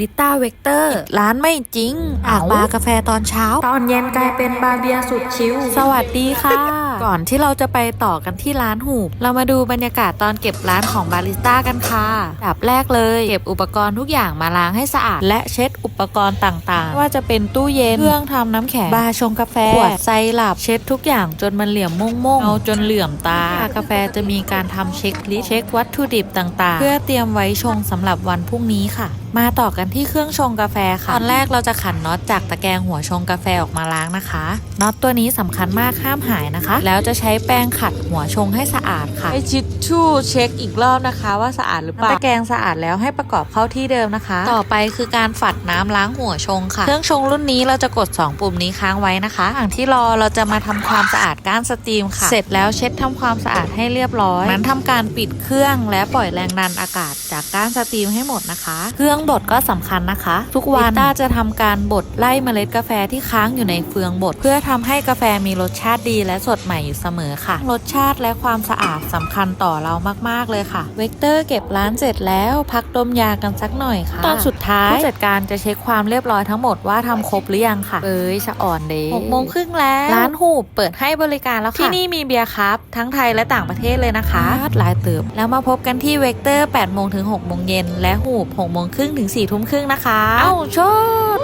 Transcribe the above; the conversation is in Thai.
ริต้าเวกเตอร์ร้านไม่จริง อากบาร์กาแฟตอนเช้า ตอนเย็นกลายเป็นบาร์เบียสุดชิลสวัสดีค่ะ ก่อนที่เราจะไปต่อกันที่ร้านหูบ เรามาดูบรรยากาศตอนเก็บร้านของบาริสต้ากันค่ะดับแรกเลยเก็บอุปกรณ์ทุกอย่างมาล้างให้สะอาด และเช็ดอุปกรณ์ต่างๆ ว่าจะเป็นตู้เย็นเครื่องทำน้ำแข็งบาร์ชงกาแฟขวดไซรัปเช็ดทุกอย่างจนมันเหลี่ยมม่งๆเอาจนเหลื่อมตากาแฟจะมีการทำเช็คลิสต์เช็ควัตถุดิบต่างๆ เพื่อเตรียมไว้ชงสำหรับวันพรุ่งนี้ค่ะมาต่อกันที่เครื่องชงกาแฟค่ะ ตอนแรกเราจะขันน็อตจากตะแกรงหัวชงกาแฟออกมาล้างนะคะ น็อตตัวนี้สำคัญมากห้ามหายนะคะแล้วจะใช้แป้งขัดหัวชงให้สะอาดค่ะให้ชิดชู่เช็คอีกรอบนะคะ ว่าสะอาดหรือเปล่าตะแกรงสะอาดแล้วให้ประกอบเข้าที่เดิมนะคะ ต่อไปคือการฝัดน้ำล้างหัวชงค่ะ เครื่องชงรุ่นนี้เราจะกด 2 ปุ่มนี้ค้างไว้นะคะระหว่างที่รอเราจะมาทำความสะอาดก้านสตรีมค่ะ เสร็จแล้วเช็ดทำความสะอาดให้เรียบร้อยนั้นทำการปิดเครื่องและปล่อยแรงดันอากาศ จากก้านสตรีมให้หมดนะคะ เครื่องบดก็สำคัญนะคะ ทุกวันต้าจะทำการบดไล่เมล็ดกาแฟที่ค้างอยู่ในเฟืองบด เพื่อทำให้กาแฟมีรสชาติดีและสดใหม่อยู่เสมอค่ะ รสชาติและความสะอาดสำคัญต่อเรามากๆเลยค่ะ เวกเตอร์เก็บร้านเสร็จแล้วพักดมยากันสักหน่อยค่ะ ตอนสุดท้ายผู้จัดการจะเช็คความเรียบร้อยทั้งหมดว่าทำครบหรือยังค่ะ เอ้ยสะอ่อนเดย์หกโมงครึ่งแล้ว ร้านหูบเปิดให้บริการแล้วค่ะ ที่นี่มีเบียร์ครับ ทั้งไทยและต่างประเทศเลยนะคะหลายเติบ แล้วมาพบกันที่เวกเตอร์8โมงถึง6โมงเย็นและหูบ6โมงครึ่งถึง4ทุ่มครึ่งนะคะ เอ้าชน